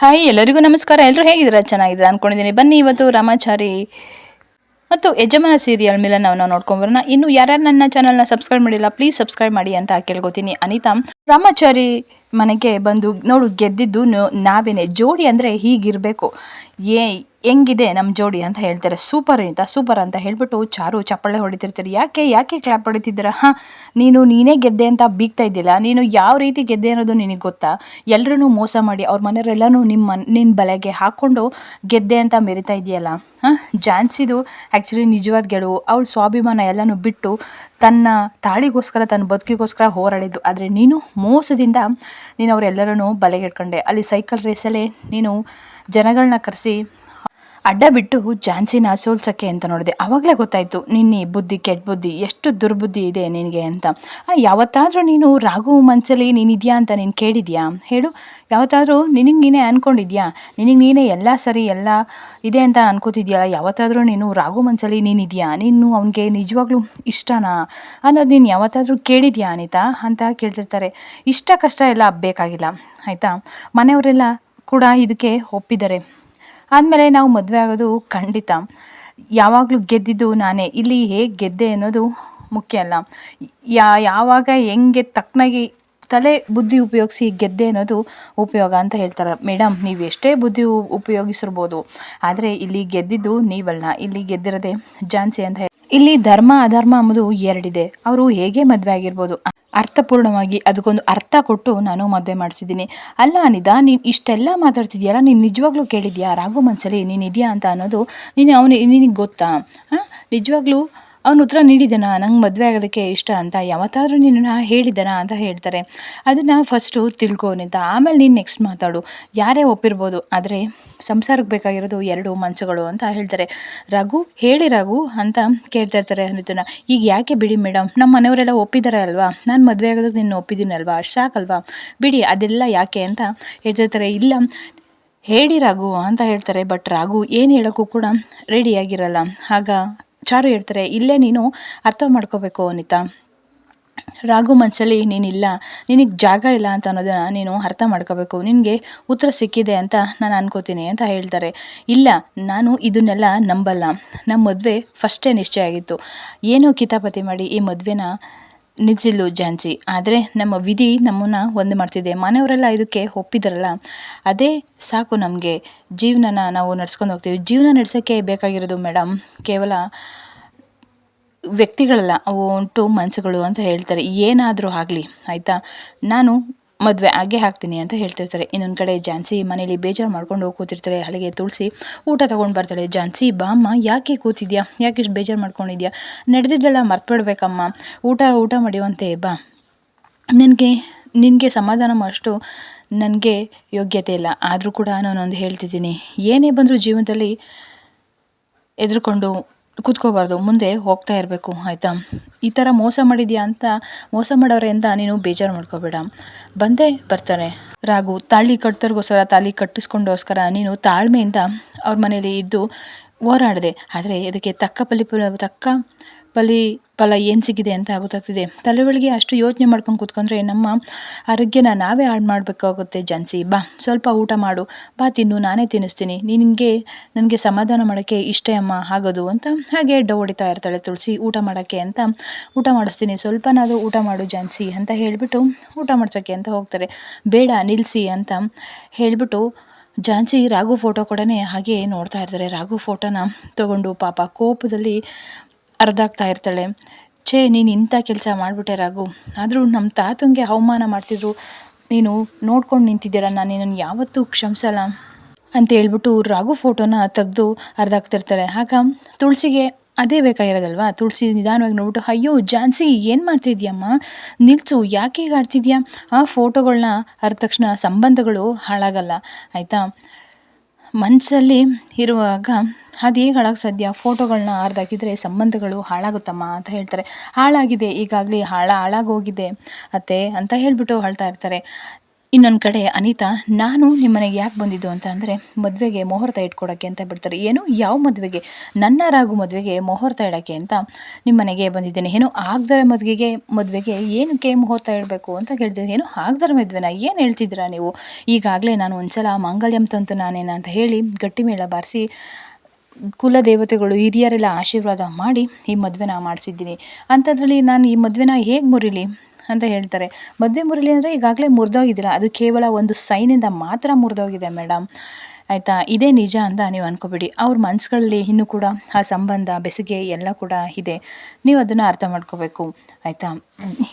Hi, ಎಲ್ಲರಿಗೂ ನಮಸ್ಕಾರ. ಎಲ್ಲರೂ ಹೇಗಿದ್ದೀರಾ? ಚೆನ್ನಾಗಿದ್ದೀರಾ ಅನ್ಕೊಂಡಿದ್ದೀನಿ. ಬನ್ನಿ, ಇವತ್ತು ರಾಮಾಚಾರಿ ಮತ್ತು ಯಜಮಾನ ಸೀರಿಯಲ್ ಮೇಲೆ ನಾವು ನಾವು ನೋಡ್ಕೊಂಬರೋಣ ಇನ್ನು ಯಾರ್ಯಾರು ನನ್ನ ಚಾನಲ್ನ ಸಬ್ಸ್ಕ್ರೈಬ್ ಮಾಡಿಲ್ಲ ಪ್ಲೀಸ್ ಸಬ್ಸ್ಕ್ರೈಬ್ ಮಾಡಿ ಅಂತ ಕೇಳ್ಕೊತೀನಿ. ಅನಿತಾ, ರಾಮಾಚಾರಿ ಮನೆಗೆ ಬಂದು ನೋಡು, ಗೆದ್ದಿದ್ದು ನೋ- ನಾವೇನೆ. ಜೋಡಿ ಅಂದರೆ ಹೀಗಿರಬೇಕು. ಏ, ಹೆಂಗಿದೆ ನಮ್ಮ ಜೋಡಿ ಅಂತ ಹೇಳ್ತಾರೆ. ಸೂಪರ್ ಅಂತ ಸೂಪರ್ ಅಂತ ಹೇಳ್ಬಿಟ್ಟು ಚಾರು ಚಪ್ಪಾಳೆ ಹೊಡಿತಿರ್ತಾರೆ. ಯಾಕೆ ಯಾಕೆ ಕ್ಲಾಪ್ ಹೊಡಿತಿದ್ದೀರಾ? ಹಾಂ, ನೀನು, ನೀನೇ ಗೆದ್ದೆ ಅಂತ ಬೀಗ್ತಾ ಇದ್ದಿಲ್ಲ ನೀನು ಯಾವ ರೀತಿ ಗೆದ್ದೆ ಅನ್ನೋದು ನಿನಗೆ ಗೊತ್ತಾ? ಎಲ್ಲರೂ ಮೋಸ ಮಾಡಿ, ಅವ್ರ ಮನೆಯವರೆಲ್ಲನೂ ನಿಮ್ಮ ಮನ್ ನಿನ್ನ ಬಲೆಗೆ ಹಾಕ್ಕೊಂಡು ಗೆದ್ದೆ ಅಂತ ಮೆರಿತಾ ಇದೆಯಲ್ಲ ಹಾಂ ಜಾನ್ಸಿದು ಆ್ಯಕ್ಚುಲಿ ನಿಜವಾದ ಗೆಲುವು ಅವಳ ಸ್ವಾಭಿಮಾನ ಎಲ್ಲನೂ ಬಿಟ್ಟು ತನ್ನ ತಾಳಿಗೋಸ್ಕರ, ತನ್ನ ಬದುಕಿಗೋಸ್ಕರ ಹೋರಾಡಿದ್ದು. ಆದರೆ ನೀನು ಮೋಸದಿಂದ ನೀನು ಅವರೆಲ್ಲರನ್ನೂ ಬಲೆಗೆಟ್ಕೊಂಡೆ ಅಲ್ಲಿ ಸೈಕಲ್ ರೇಸಲ್ಲೇ ನೀನು ಜನಗಳನ್ನ ಕರೆಸಿ ಅಡ್ಡ ಬಿಟ್ಟು ಝಾನ್ಸಿನ ಸೋಲ್ಸೋಕ್ಕೆ ಅಂತ ನೋಡಿದೆ. ಆವಾಗಲೇ ಗೊತ್ತಾಯಿತು, ನಿನ್ನೆ ಬುದ್ಧಿ ಕೆಟ್ಟ ಬುದ್ಧಿ, ಎಷ್ಟು ದುರ್ಬುದ್ಧಿ ಇದೆ ನಿನಗೆ ಅಂತ. ಯಾವತ್ತಾದರೂ ನೀನು ರಾಘು ಮನಸ್ಸಲ್ಲಿ ನೀನಿದೆಯಾ ಅಂತ ನೀನು ಕೇಳಿದ್ಯಾ? ಹೇಳು. ಯಾವತ್ತಾದರೂ ನಿನಗೆ ನೀನೇ ಅಂದ್ಕೊಂಡಿದ್ಯಾ ನಿನಗೆ ನೀನೇ ಎಲ್ಲ ಸರಿ ಎಲ್ಲ ಇದೆ ಅಂತ ಅನ್ಕೋತಿದ್ಯಾ? ಯಾವತ್ತಾದರೂ ನೀನು ರಾಘು ಮನಸ್ಸಲ್ಲಿ ನೀನಿದೆಯಾ? ನೀನು ಅವನಿಗೆ ನಿಜವಾಗ್ಲೂ ಇಷ್ಟನಾ? ಅನ್ನೋದು ನೀನು ಯಾವತ್ತಾದರೂ ಕೇಳಿದ್ಯಾ ಅನಿತಾ? ಅಂತ ಕೇಳ್ತಿರ್ತಾರೆ. ಇಷ್ಟ ಕಷ್ಟ ಎಲ್ಲ ಬೇಕಾಗಿಲ್ಲ ಆಯಿತಾ? ಮನೆಯವರೆಲ್ಲ ಕೂಡ ಇದಕ್ಕೆ ಒಪ್ಪಿದ್ದಾರೆ. ಆದಮೇಲೆ ನಾವು ಮದುವೆ ಆಗೋದು ಖಂಡಿತ. ಯಾವಾಗಲೂ ಗೆದ್ದಿದ್ದು ನಾನೇ. ಇಲ್ಲಿ ಹೇಗೆ ಗೆದ್ದೆ ಅನ್ನೋದು ಮುಖ್ಯ ಅಲ್ಲ. ಯಾವಾಗ ಹೆಂಗೆ ತಕ್ಕನಾಗಿ ತಲೆ ಬುದ್ಧಿ ಉಪಯೋಗಿಸಿ ಗೆದ್ದೆ ಅನ್ನೋದು ಉಪಯೋಗ ಅಂತ ಹೇಳ್ತಾರೆ. ಮೇಡಮ್ ನೀವು ಎಷ್ಟೇ ಬುದ್ಧಿ ಉಪಯೋಗಿಸಿರ್ಬೋದು. ಆದರೆ ಇಲ್ಲಿ ಗೆದ್ದಿದ್ದು ನೀವಲ್ಲ. ಇಲ್ಲಿ ಗೆದ್ದಿರೋದೇ ಝಾನ್ಸಿ ಅಂತ ಇಲ್ಲಿ ಧರ್ಮ, ಅಧರ್ಮ ಅಂಬುದು ಎರಡಿದೆ. ಅವರು ಹೇಗೆ ಮದುವೆ ಆಗಿರ್ಬೋದು? ಅರ್ಥಪೂರ್ಣವಾಗಿ ಅದಕ್ಕೊಂದು ಅರ್ಥ ಕೊಟ್ಟು ನಾನು ಮದುವೆ ಮಾಡಿಸಿದ್ದೀನಿ. ಅಲ್ಲ ಅನಿದಾ ನೀನು ಇಷ್ಟೆಲ್ಲ ಮಾತಾಡ್ತಿದ್ಯಲ್ಲ, ನೀನು ನಿಜವಾಗ್ಲೂ ಕೇಳಿದ್ಯಾ? ರಾಘು ಮನ್ಸಲ್ಲಿ ನೀನು ಇದೆಯಾ ಅಂತ ಅನ್ನೋದು ನೀನು ಅವನು ನಿನಗೆ ಗೊತ್ತಾ? ಹಾಂ? ನಿಜವಾಗ್ಲೂ ಅವನು ಉತ್ತರ ನೀಡಿದ್ದಾನ? ನಂಗೆ ಮದುವೆ ಆಗೋದಕ್ಕೆ ಇಷ್ಟ ಅಂತ. ಯಾವತ್ತಾದರೂ ನೀನು ನಾ ಹೇಳಿದ್ದಾನ ಅಂತ ಹೇಳ್ತಾರೆ. ಅದನ್ನು ಫಸ್ಟು ತಿಳ್ಕೊ ಅಂತ ಆಮೇಲೆ ನೀನು ನೆಕ್ಸ್ಟ್ ಮಾತಾಡು. ಯಾರೇ ಒಪ್ಪಿರ್ಬೋದು, ಆದರೆ ಸಂಸಾರಕ್ಕೆ ಬೇಕಾಗಿರೋದು ಎರಡು ಮನಸ್ಸುಗಳು ಅಂತ ಹೇಳ್ತಾರೆ. ರಘು, ಹೇಳಿ ರಘು ಅಂತ ಕೇಳ್ತಾ ಇರ್ತಾರೆ ಅನಿತನ. ಈಗ ಯಾಕೆ ಬಿಡಿ ಮೇಡಮ್ ನಮ್ಮ ಮನೆಯವರೆಲ್ಲ ಒಪ್ಪಿದ್ದಾರೆ ಅಲ್ವಾ? ನಾನು ಮದುವೆ ಆಗೋದಕ್ಕೆ ನಿನ್ನ ಒಪ್ಪಿದ್ದೀನಲ್ವಾ ಸಾಕಲ್ವಾ ಬಿಡಿ, ಅದೆಲ್ಲ ಯಾಕೆ ಅಂತ ಹೇಳ್ತಿರ್ತಾರೆ ಇಲ್ಲ, ಹೇಳಿ ರಾಘು ಅಂತ ಹೇಳ್ತಾರೆ. ಬಟ್ ರಾಘು ಏನು ಹೇಳೋಕ್ಕೂ ಕೂಡ ರೆಡಿಯಾಗಿರಲ್ಲ ಆಗ ಚಾರು ಹೇಳ್ತಾರೆ, ಇಲ್ಲೇ ನೀನು ಅರ್ಥ ಮಾಡ್ಕೋಬೇಕು ಅನಿತಾ. ರಾಘು ಮನಸ್ಸಲ್ಲಿ ನೀನಿಲ್ಲ ನಿನಗೆ ಜಾಗ ಇಲ್ಲ ಅಂತ ಅನ್ನೋದನ್ನು ನೀನು ಅರ್ಥ ಮಾಡ್ಕೋಬೇಕು, ನಿನಗೆ ಉತ್ತರ ಸಿಕ್ಕಿದೆ ಅಂತ ನಾನು ಅನ್ಕೋತೀನಿ ಅಂತ ಹೇಳ್ತಾರೆ. ಇಲ್ಲ, ನಾನು ಇದನ್ನೆಲ್ಲ ನಂಬಲ್ಲ. ನಮ್ಮ ಮದುವೆ ಫಸ್ಟೇ ನಿಶ್ಚಯ ಆಗಿತ್ತು. ಏನೋ ಕಿತಾಪತಿ ಮಾಡಿ ಈ ಮದುವೆನ ನಿಲ್ಲಿಸಿದ್ಲು ಜಾಂಜಿ ಆದರೆ ನಮ್ಮ ವಿಧಿ ನಮ್ಮನ್ನು ಒಂದು ಮಾಡ್ತಿದೆ. ಮನೆಯವರೆಲ್ಲ ಇದಕ್ಕೆ ಒಪ್ಪಿದ್ರಲ್ಲ. ಅದೇ ಸಾಕು ನಮಗೆ. ಜೀವನನ ನಾವು ನಡ್ಸ್ಕೊಂಡು ಹೋಗ್ತೀವಿ. ಜೀವನ ನಡೆಸೋಕ್ಕೆ ಬೇಕಾಗಿರೋದು ಮೇಡಮ್ ಕೇವಲ ವ್ಯಕ್ತಿಗಳಲ್ಲ, ಅವು ಉಂಟು ಮನಸ್ಸುಗಳು ಅಂತ ಹೇಳ್ತಾರೆ. ಏನಾದರೂ ಆಗಲಿ, ಆಯಿತಾ? ನಾನು ಮದುವೆ ಆಗೇ ಹಾಕ್ತೀನಿ ಅಂತ ಹೇಳ್ತಿರ್ತಾರೆ. ಇನ್ನೊಂದು ಕಡೆ ಝಾನ್ಸಿ ಮನೇಲಿ ಬೇಜಾರು ಮಾಡ್ಕೊಂಡು ಕೂತಿರ್ತಾರೆ. ಹಳಿಗೆ ತುಳಸಿ ಊಟ ತೊಗೊಂಡು ಬರ್ತಾಳೆ. ಝಾನ್ಸಿ ಬಾಮ್ಮ, ಯಾಕೆ ಕೂತಿದ್ಯಾ? ಯಾಕೆ ಇಷ್ಟು ಬೇಜಾರು ಮಾಡ್ಕೊಂಡಿದ್ಯಾ? ನಡೆದಿದ್ದೆಲ್ಲ ಮರ್ತ್ಬಿಡ್ಬೇಕಮ್ಮ. ಊಟ ಊಟ ಮಾಡಿವಂತೆ, ಬಾ. ನನಗೆ, ನಿನಗೆ ಸಮಾಧಾನ ಮಾಡೋಷ್ಟು ನನಗೆ ಯೋಗ್ಯತೆ ಇಲ್ಲ. ಆದರೂ ಕೂಡ ನಾನೊಂದು ಹೇಳ್ತಿದ್ದೀನಿ. ಏನೇ ಬಂದರೂ ಜೀವನದಲ್ಲಿ ಎದ್ರುಕೊಂಡು ಕೂತ್ಕೋಬಾರ್ದು, ಮುಂದೆ ಹೋಗ್ತಾ ಇರಬೇಕು, ಆಯಿತಾ? ಈ ಥರ ಮೋಸ ಮಾಡಿದ್ಯಾ ಅಂತ, ಮೋಸ ಮಾಡೋರಿಂದ ನೀನು ಬೇಜಾರು ಮಾಡ್ಕೋಬೇಡ. ಬಂದೇ ಬರ್ತಾರೆ. ರಾಗು ತಾಳಿ ಕಟ್ಟೋರ್ಗೋಸ್ಕರ ತಾಳಿ ಕಟ್ಟಿಸ್ಕೊಂಡೋಸ್ಕರ ನೀನು ತಾಳ್ಮೆಯಿಂದ ಅವ್ರ ಮನೇಲಿ ಇದ್ದು ಹೋರಾಡಿದೆ. ಆದರೆ ಇದಕ್ಕೆ ತಕ್ಕ ಫಲಿ ತಕ್ಕ ಫಲಿ ಫಲ ಏನು ಸಿಗಿದೆ ಅಂತ ಗೊತ್ತಾಗ್ತಿದೆ. ತಲೆ ಒಳಗೆ ಅಷ್ಟು ಯೋಚನೆ ಮಾಡ್ಕೊಂಡು ಕೂತ್ಕೊಂಡ್ರೆ ನಮ್ಮ ಆರೋಗ್ಯನ ನಾವೇ ಹಾಳು ಮಾಡಬೇಕಾಗುತ್ತೆ ಜಾನ್ಸಿ ಬಾ, ಸ್ವಲ್ಪ ಊಟ ಮಾಡು. ಬಾ, ತಿನ್ನು. ನಾನೇ ತಿನ್ನಿಸ್ತೀನಿ. ನಿನಗೆ, ನನಗೆ ಸಮಾಧಾನ ಮಾಡೋಕ್ಕೆ ಇಷ್ಟೇ ಅಮ್ಮ ಆಗೋದು ಅಂತ ಹಾಗೆ ಎಡ್ಡ ಹೊಡಿತಾ ಇರ್ತಾಳೆ ತುಳಸಿ. ಊಟ ಮಾಡೋಕ್ಕೆ ಅಂತ ಊಟ ಮಾಡಿಸ್ತೀನಿ. ಸ್ವಲ್ಪನಾದರೂ ಊಟ ಮಾಡು ಜಾನ್ಸಿ ಅಂತ ಹೇಳಿಬಿಟ್ಟು ಊಟ ಮಾಡ್ಸೋಕ್ಕೆ ಅಂತ ಹೋಗ್ತಾರೆ. ಬೇಡ ನಿಲ್ಲಿಸಿ ಅಂತ ಹೇಳಿಬಿಟ್ಟು ಝಾನ್ಸಿ ರಾಘು ಫೋಟೋ ಕೂಡ ಹಾಗೆ ನೋಡ್ತಾ ಇರ್ತಾರೆ. ರಾಘು ಫೋಟೋನ ತಗೊಂಡು ಪಾಪ ಕೋಪದಲ್ಲಿ ಅರ್ಧಾಗ್ತಾ ಇರ್ತಾಳೆ. ಛೇ, ನೀನು ಇಂಥ ಕೆಲಸ ಮಾಡಿಬಿಟ್ಟೆ ರಾಗು ಆದರೂ ನಮ್ಮ ತಾತಂಗೆ ಅವಮಾನ ಮಾಡ್ತಿದ್ರು. ನೀನು ನೋಡ್ಕೊಂಡು ನಿಂತಿದ್ದೀರ ನಾನು ನಿನ್ನನ್ನು ಯಾವತ್ತೂ ಕ್ಷಮಿಸಲ್ಲ ಅಂತ ಹೇಳ್ಬಿಟ್ಟು ರಾಗು ಫೋಟೋನ ತೆಗೆದು ಅರ್ಧಾಕ್ತಿರ್ತಾಳೆ ಆಗ ತುಳಸಿಗೆ ಅದೇ ಬೇಕಾಗಿರೋದಲ್ವಾ? ತುಳಸಿ ನಿಧಾನವಾಗಿ ನೋಡ್ಬಿಟ್ಟು, ಅಯ್ಯೋ, ಜಾನ್ಸಿ, ಏನು ಮಾಡ್ತಿದ್ಯಮ್ಮ? ನಿಲ್ಸು, ಯಾಕೆ ಈಗ ಆಡ್ತಿದ್ಯಾ ಆ ಫೋಟೋಗಳನ್ನ ಅರ್ದ ತಕ್ಷಣ ಸಂಬಂಧಗಳು ಹಾಳಾಗಲ್ಲ. ಆಯಿತಾ? ಮನಸ್ಸಲ್ಲಿ ಇರುವಾಗ ಅದು ಹೇಗೆ ಹಾಳಾಗ ಸಾಧ್ಯ ಫೋಟೋಗಳನ್ನ ಹಾರ್ದಾಕಿದ್ರೆ ಸಂಬಂಧಗಳು ಹಾಳಾಗುತ್ತಮ್ಮ ಅಂತ ಹೇಳ್ತಾರೆ. ಹಾಳಾಗಿದೆ, ಈಗಾಗಲೇ ಹಾಳ ಹಾಳಾಗೋಗಿದೆ ಅತ್ತೆ ಅಂತ ಹೇಳಿಬಿಟ್ಟು ಅಳ್ತಾ ಇರ್ತಾರೆ. ಇನ್ನೊಂದು ಕಡೆ ಅನಿತಾ, ನಾನು ನಿಮ್ಮ ಮನೆಗೆ ಯಾಕೆ ಬಂದಿದ್ದು ಅಂತ ಅಂದರೆ, ಮದುವೆಗೆ ಮುಹೂರ್ತ ಇಟ್ಕೊಡೋಕ್ಕೆ ಅಂತ ಬಿಡ್ತಾರೆ. ಏನು? ಯಾವ ಮದುವೆಗೆ? ನನ್ನ ರಾಗು ಮದುವೆಗೆ ಮುಹೂರ್ತ ಇಡೋಕ್ಕೆ ಅಂತ ನಿಮ್ಮ ಮನೆಗೆ ಬಂದಿದ್ದೇನೆ. ಏನು? ಆಗದರ ಮದುವೆಗೆ ಮದುವೆಗೆ ಏನಕ್ಕೆ ಮುಹೂರ್ತ ಇಡಬೇಕು ಅಂತ ಕೇಳಿದ್ದೀನಿ ಏನು? ಆಗದರ ಮದುವೆನ? ಏನು ಹೇಳ್ತಿದ್ದೀರಾ ನೀವು? ಈಗಾಗಲೇ ನಾನು ಒಂದು ಸಲ ಮಾಂಗಲ್ಯಂ ತಂತು ನಾನೇನ ಅಂತ ಹೇಳಿ ಗಟ್ಟಿ ಮೇಳ ಬಾರಿಸಿ ಕುಲದೇವತೆಗಳು, ಹಿರಿಯರೆಲ್ಲ ಆಶೀರ್ವಾದ ಮಾಡಿ ಈ ಮದುವೆನ ಮಾಡಿಸಿದ್ದೀನಿ. ಅಂಥದ್ರಲ್ಲಿ ನಾನು ಈ ಮದುವೆನ ಹೇಗೆ ಮುರಿಲಿ? ಅಂತ ಹೇಳ್ತಾರೆ. ಮದುವೆ ಮುರಳಿ ಅಂದರೆ ಈಗಾಗಲೇ ಮುರಿದೋಗಿದ್ದೀರ ಅದು ಕೇವಲ ಒಂದು ಸೈನಿಂದ ಮಾತ್ರ ಮುರಿದೋಗಿದೆ ಮೇಡಮ್ ಆಯಿತಾ? ಇದೇ ನಿಜ ಅಂತ ನೀವು ಅನ್ಕೋಬೇಡಿ. ಅವ್ರ ಮನಸ್ಸುಗಳಲ್ಲಿ ಇನ್ನೂ ಕೂಡ ಆ ಸಂಬಂಧ, ಬೆಸುಗೆ ಎಲ್ಲ ಕೂಡ ಇದೆ. ನೀವು ಅದನ್ನು ಅರ್ಥ ಮಾಡ್ಕೋಬೇಕು. ಆಯಿತಾ?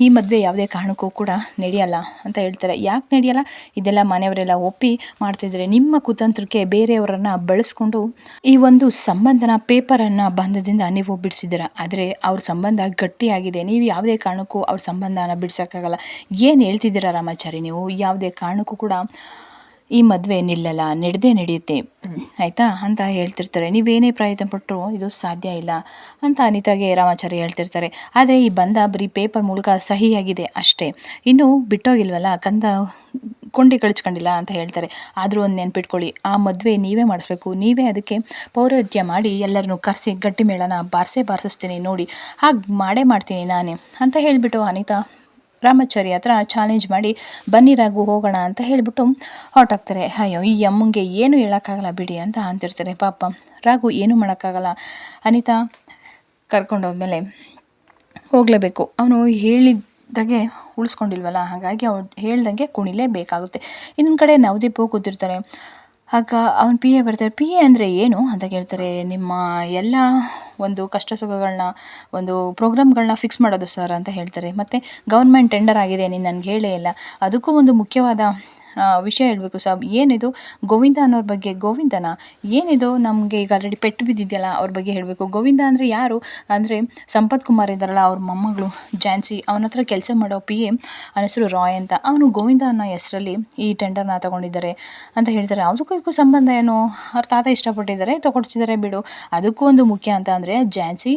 ಈ ಮದುವೆ ಯಾವುದೇ ಕಾರಣಕ್ಕೂ ಕೂಡ ನಡೆಯಲ್ಲ ಅಂತ ಹೇಳ್ತಾರೆ. ಯಾಕೆ ನಡೆಯಲ್ಲ? ಇದೆಲ್ಲ ಮನೆಯವರೆಲ್ಲ ಒಪ್ಪಿ ಮಾಡ್ತಿದ್ದಾರೆ ನಿಮ್ಮ ಕುತಂತ್ರಕ್ಕೆ ಬೇರೆಯವರನ್ನು ಬಳಸ್ಕೊಂಡು ಈ ಒಂದು ಸಂಬಂಧನ ಪೇಪರನ್ನು ಬಂಧದಿಂದ ನೀವು ಬಿಡಿಸಿದ್ದೀರ. ಆದರೆ ಅವ್ರ ಸಂಬಂಧ ಗಟ್ಟಿಯಾಗಿದೆ. ನೀವು ಯಾವುದೇ ಕಾರಣಕ್ಕೂ ಅವ್ರ ಸಂಬಂಧನ ಬಿಡ್ಸೋಕ್ಕಾಗಲ್ಲ. ಏನು ಹೇಳ್ತಿದ್ದೀರಾ ರಾಮಾಚಾರಿ ನೀವು? ಯಾವುದೇ ಕಾರಣಕ್ಕೂ ಕೂಡ ಈ ಮದುವೆ ನಿಲ್ಲಲ್ಲ, ನಡೆದೇ ನಡೆಯುತ್ತೆ. ಆಯಿತಾ? ಅಂತ ಹೇಳ್ತಿರ್ತಾರೆ. ನೀವೇನೇ ಪ್ರಯತ್ನ ಪಟ್ಟರು ಇದು ಸಾಧ್ಯ ಇಲ್ಲ ಅಂತ ಅನಿತಾಗೆ ರಾಮಾಚಾರ್ಯ ಹೇಳ್ತಿರ್ತಾರೆ. ಆದರೆ ಈ ಬಂದ ಬರೀ ಪೇಪರ್ ಮೂಲಕ ಸಹಿಯಾಗಿದೆ ಅಷ್ಟೇ. ಇನ್ನೂ ಬಿಟ್ಟೋಗಿಲ್ವಲ್ಲ, ಕಂದ ಕೊಂಡಿ ಕಳಿಸ್ಕೊಂಡಿಲ್ಲ ಅಂತ ಹೇಳ್ತಾರೆ. ಆದರೂ ಒಂದು ನೆನ್ಪಿಟ್ಕೊಳ್ಳಿ, ಆ ಮದುವೆ ನೀವೇ ಮಾಡಿಸ್ಬೇಕು. ನೀವೇ ಅದಕ್ಕೆ ಪೌರೋಹಿತ್ಯ ಮಾಡಿ ಎಲ್ಲರನ್ನೂ ಕರೆಸಿ ಗಟ್ಟಿ ಮೇಳನ ಬಾರಿಸೇ ಬಾರಿಸ್ತೀನಿ ನೋಡಿ. ಹಾಗೆ ಮಾಡೇ ಮಾಡ್ತೀನಿ ನಾನೇ ಅಂತ ಹೇಳಿಬಿಟ್ಟು ಅನಿತಾ ರಾಮಾಚಾರಿ ಹತ್ರ ಚಾಲೆಂಜ್ ಮಾಡಿ ಬನ್ನಿ ರಾಗು ಹೋಗೋಣ ಅಂತ ಹೇಳಿಬಿಟ್ಟು ಹೊರಟಾಗ್ತಾರೆ ಅಯ್ಯೋ, ಈ ಅಮ್ಮಂಗೆ ಏನು ಹೇಳೋಕ್ಕಾಗಲ್ಲ ಬಿಡಿ ಅಂತ ಅಂತಿರ್ತಾರೆ ಪಾಪ. ರಾಘು ಏನೂ ಮಾಡೋಕ್ಕಾಗಲ್ಲ. ಅನಿತಾ ಕರ್ಕೊಂಡೋದ್ಮೇಲೆ ಹೋಗಲೇಬೇಕು. ಅವನು ಹೇಳಿದಾಗೆ ಉಳಿಸ್ಕೊಂಡಿಲ್ವಲ್ಲ, ಹಾಗಾಗಿ ಅವ್ರು ಹೇಳ್ದಂಗೆ ಕುಣಿಲೇಬೇಕಾಗುತ್ತೆ ಇನ್ನೊಂದು ಕಡೆ ನವದೀಪ್ ಕೂತಿರ್ತಾರೆ. ಆಗ ಅವ್ನು ಪಿ ಎ ಬರ್ತಾರೆ. ಪಿ ಎ ಅಂದರೆ ಏನು ಅಂತ ಕೇಳ್ತಾರೆ. ನಿಮ್ಮ ಎಲ್ಲ ಒಂದು ಕಷ್ಟ ಸುಖಗಳನ್ನ ಒಂದು ಪ್ರೋಗ್ರಾಮ್ಗಳನ್ನ ಫಿಕ್ಸ್ ಮಾಡೋದು ಸರ್ ಅಂತ ಹೇಳ್ತಾರೆ. ಮತ್ತು ಗೌರ್ಮೆಂಟ್ ಟೆಂಡರ್ ಆಗಿದೆ ನೀನು ನನಗೆ ಹೇಳೇ ಇಲ್ಲ. ಅದಕ್ಕೂ ಒಂದು ಮುಖ್ಯವಾದ ವಿಷಯ ಹೇಳಬೇಕು ಸಾಬ್, ಏನಿದು? ಗೋವಿಂದ ಅನ್ನೋರ ಬಗ್ಗೆ ಗೋವಿಂದನ? ಏನಿದು? ನಮಗೆ ಈಗ ಆಲ್ರೆಡಿ ಪೆಟ್ಟು ಬಿದ್ದಿದೆಯಲ್ಲ, ಅವ್ರ ಬಗ್ಗೆ ಹೇಳಬೇಕು. ಗೋವಿಂದ ಅಂದರೆ ಯಾರು? ಅಂದರೆ ಸಂಪತ್ ಕುಮಾರ್ ಇದ್ದಾರಲ್ಲ, ಅವ್ರ ಮೊಮ್ಮಗಳು, ಝಾನ್ಸಿ, ಅವನ ಹತ್ರ ಕೆಲಸ ಮಾಡೋ ಪಿ ಎ ಅವನ ಹೆಸರು ರಾಯ್ ಅಂತ. ಅವನು ಗೋವಿಂದ ಅನ್ನೋ ಹೆಸರಲ್ಲಿ ಈ ಟೆಂಡರ್ನ ತಗೊಂಡಿದ್ದಾರೆ ಅಂತ ಹೇಳ್ತಾರೆ. ಅದಕ್ಕೂ ಇದಕ್ಕೂ ಸಂಬಂಧ ಏನು? ಅವ್ರ ತಾತ ಇಷ್ಟಪಟ್ಟಿದ್ದಾರೆ, ತಗೊಡ್ಸಿದ್ದಾರೆ ಬಿಡು. ಅದಕ್ಕೂ ಒಂದು ಮುಖ್ಯ ಅಂತ ಅಂದರೆ ಝಾನ್ಸಿ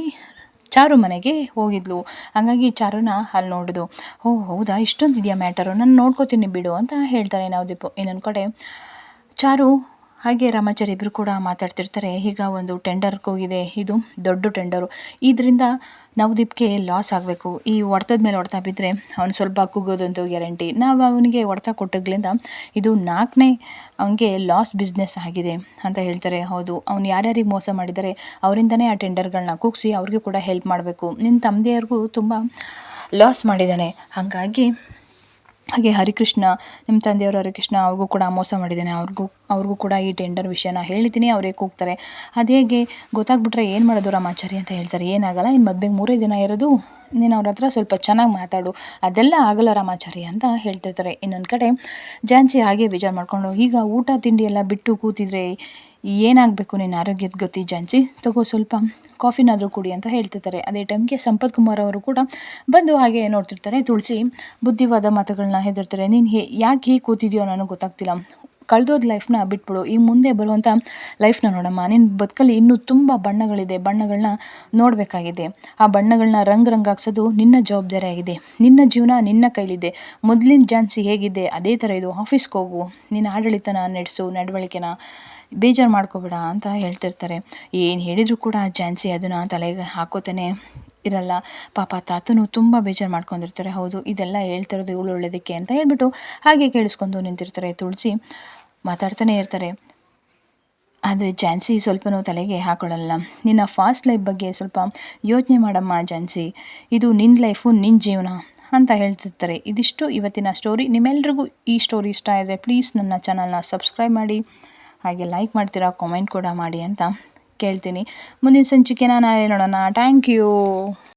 ಚಾರು ಮನೆಗೆ ಹೋಗಿದ್ಲು. ಹಾಗಾಗಿ ಚಾರುನ ಅಲ್ಲಿ ನೋಡಿದು ಓ, ಹೌದಾ? ಇಷ್ಟೊಂದು ಇದೆಯಾ ಮ್ಯಾಟರು? ನಾನು ನೋಡ್ಕೋತೀನಿ ಬಿಡು ಅಂತ ಹೇಳ್ತಾರೆ ನವದೀಪ್. ಇನ್ನೊಂದು ಕಡೆ ಚಾರು ಹಾಗೆ ರಾಮಾಚಾರಿ ಇಬ್ಬರು ಕೂಡ ಮಾತಾಡ್ತಿರ್ತಾರೆ. ಈಗ ಒಂದು ಟೆಂಡರ್ಗೆ ಹೋಗಿದೆ ಇದು ದೊಡ್ಡ ಟೆಂಡರು ಇದರಿಂದ ನವದೀಪ್ಗೆ ಲಾಸ್ ಆಗಬೇಕು. ಈ ಹೊಡೆತದ ಮೇಲೆ ಹೊಡೆತ ಬಿದ್ದರೆ ಅವ್ನು ಸ್ವಲ್ಪ ಕುಗ್ಗೋದಂತೂ ಗ್ಯಾರಂಟಿ ನಾವು ಅವನಿಗೆ ಹೊಡೆತ ಕೊಟ್ಟಿದ್ರಿಂದ ಇದು ನಾಲ್ಕನೇ ಅವನಿಗೆ ಲಾಸ್ ಬಿಸ್ನೆಸ್ ಆಗಿದೆ ಅಂತ ಹೇಳ್ತಾರೆ. ಹೌದು, ಅವ್ನು ಯಾರ್ಯಾರಿಗೆ ಮೋಸ ಮಾಡಿದ್ದಾರೆ ಅವರಿಂದನೇ ಆ ಟೆಂಡರ್ಗಳನ್ನ ಕುಗ್ಸಿ ಅವ್ರಿಗೂ ಕೂಡ ಹೆಲ್ಪ್ ಮಾಡಬೇಕು. ನಿನ್ನ ತಂದೆಯವ್ರಿಗೂ ತುಂಬ ಲಾಸ್ ಮಾಡಿದ್ದಾನೆ. ಹಾಗಾಗಿ ಹಾಗೆ ಹರಿಕೃಷ್ಣ ನಿಮ್ಮ ತಂದೆಯವರು ಹರಿಕೃಷ್ಣ ಅವ್ರಿಗೂ ಕೂಡ ಮೋಸ ಮಾಡಿದ್ದಾನೆ. ಅವ್ರಿಗೂ ಅವ್ರಿಗೂ ಕೂಡ ಈ ಟೆಂಡರ್ ವಿಷಯನ ಹೇಳಿದ್ದೀನಿ ಅವರೇ ಕೂಗ್ತಾರೆ. ಅದು ಹೇಗೆ ಗೊತ್ತಾಗ್ಬಿಟ್ರೆ ಏನು ಮಾಡೋದು ರಾಮಾಚಾರಿ ಅಂತ ಹೇಳ್ತಾರೆ. ಏನಾಗಲ್ಲ ಇನ್ನು ಮದುವೆಗೆ ಮೂರೇ ದಿನ ಇರೋದು, ನೀನು ಅವ್ರ ಹತ್ರ ಸ್ವಲ್ಪ ಚೆನ್ನಾಗಿ ಮಾತಾಡು. ಅದೆಲ್ಲ ಆಗಲ್ಲ ರಾಮಾಚಾರಿ ಅಂತ ಹೇಳ್ತಿರ್ತಾರೆ. ಇನ್ನೊಂದು ಕಡೆ ಝಾನ್ಸಿ ಹಾಗೆ ಬೇಜಾರು ಮಾಡಿಕೊಂಡು, ಈಗ ಊಟ, ತಿಂಡಿ ಎಲ್ಲ ಬಿಟ್ಟು ಕೂತಿದ್ರೆ ಏನಾಗಬೇಕು ನಿನ್ನ ಆರೋಗ್ಯದ ಗತಿ ಜಾಂಚಿ ತಗೋ ಸ್ವಲ್ಪ ಕಾಫಿನಾದರೂ ಕುಡಿ ಅಂತ ಹೇಳ್ತಿರ್ತಾರೆ ಅದೇ ಟೈಮ್ಗೆ ಸಂಪತ್ ಕುಮಾರ್ ಅವರು ಕೂಡ ಬಂದು ಹಾಗೆ ನೋಡ್ತಿರ್ತಾರೆ. ತುಳಸಿ ಬುದ್ಧಿವಾದ ಮಾತುಗಳನ್ನ ಹೆದರ್ತಾರೆ. ನೀನು ಹೇ ಯಾಕೆ ಹೀಗೆ ಕೂತಿದ್ಯೋ ನನಗೆ ಗೊತ್ತಾಗ್ತಿಲ್ಲ. ಕಳೆದೋದ ಲೈಫ್ನ ಬಿಟ್ಬಿಡು. ಈ ಮುಂದೆ ಬರುವಂಥ ಲೈಫ್ನ ನೋಡಮ್ಮ. ನಿನ್ನ ಬದುಕಲ್ಲಿ ಇನ್ನೂ ತುಂಬ ಬಣ್ಣಗಳಿದೆ. ಬಣ್ಣಗಳನ್ನ ನೋಡಬೇಕಾಗಿದೆ. ಆ ಬಣ್ಣಗಳನ್ನ ರಂಗ್ ರಂಗ್ ಹಾಕ್ಸೋದು ನಿನ್ನ ಜವಾಬ್ದಾರಿಯಾಗಿದೆ. ನಿನ್ನ ಜೀವನ ನಿನ್ನ ಕೈಲಿದೆ. ಮೊದಲಿನ ಜಾನ್ಸಿ ಹೇಗಿದೆ? ಅದೇ ಥರ ಇದು. ಆಫೀಸ್ಗೆ ಹೋಗು. ನಿನ್ನ ಆಡಳಿತನ ನಡೆಸು. ನಡವಳಿಕೆನ ಬೇಜಾರು ಮಾಡ್ಕೋಬೇಡ ಅಂತ ಹೇಳ್ತಿರ್ತಾರೆ. ಏನು ಹೇಳಿದರೂ ಕೂಡ ಝಾನ್ಸಿ ಅದನ್ನು ತಲೆಗೆ ಹಾಕೋತಾನೆ ಇರಲ್ಲ. ಪಾಪ ತಾತನು ತುಂಬ ಬೇಜಾರು ಮಾಡ್ಕೊಂಡಿರ್ತಾರೆ. ಹೌದು, ಇದೆಲ್ಲ ಹೇಳ್ತಿರೋದು ಇವಳು ಒಳ್ಳೆಯದಕ್ಕೆ ಅಂತ ಹೇಳ್ಬಿಟ್ಟು ಹಾಗೆ ಕೇಳಿಸ್ಕೊಂಡು ನಿಂತಿರ್ತಾರೆ ತುಳಸಿ. ಮಾತಾಡ್ತಾನೆ ಇರ್ತಾರೆ. ಆದರೆ ಝಾನ್ಸಿ ಸ್ವಲ್ಪನೂ ತಲೆಗೆ ಹಾಕೊಳ್ಳಲ್ಲ ನಿನ್ನ ಫಾಸ್ಟ್ ಲೈಫ್ ಬಗ್ಗೆ ಸ್ವಲ್ಪ ಯೋಚನೆ ಮಾಡಮ್ಮ ಝಾನ್ಸಿ. ಇದು ನಿನ್ನ ಲೈಫು ನಿನ್ನ ಜೀವನ ಅಂತ ಹೇಳ್ತಿರ್ತಾರೆ. ಇದಿಷ್ಟು ಇವತ್ತಿನ ಸ್ಟೋರಿ ನಿಮ್ಮೆಲ್ರಿಗೂ ಈ ಸ್ಟೋರಿ ಇಷ್ಟ ಆದರೆ ಪ್ಲೀಸ್ ನನ್ನ ಚಾನಲ್ನ ಸಬ್ಸ್ಕ್ರೈಬ್ ಮಾಡಿ. ಹಾಗೆ ಲೈಕ್ ಮಾಡ್ತೀರಾ ಕಾಮೆಂಟ್ ಕೂಡ ಮಾಡಿ ಅಂತ ಕೇಳ್ತೀನಿ. ಮುಂದಿನ ಸಂಚಿಕೆನ ನಾಳೆ ನೋಡೋಣ. Thank you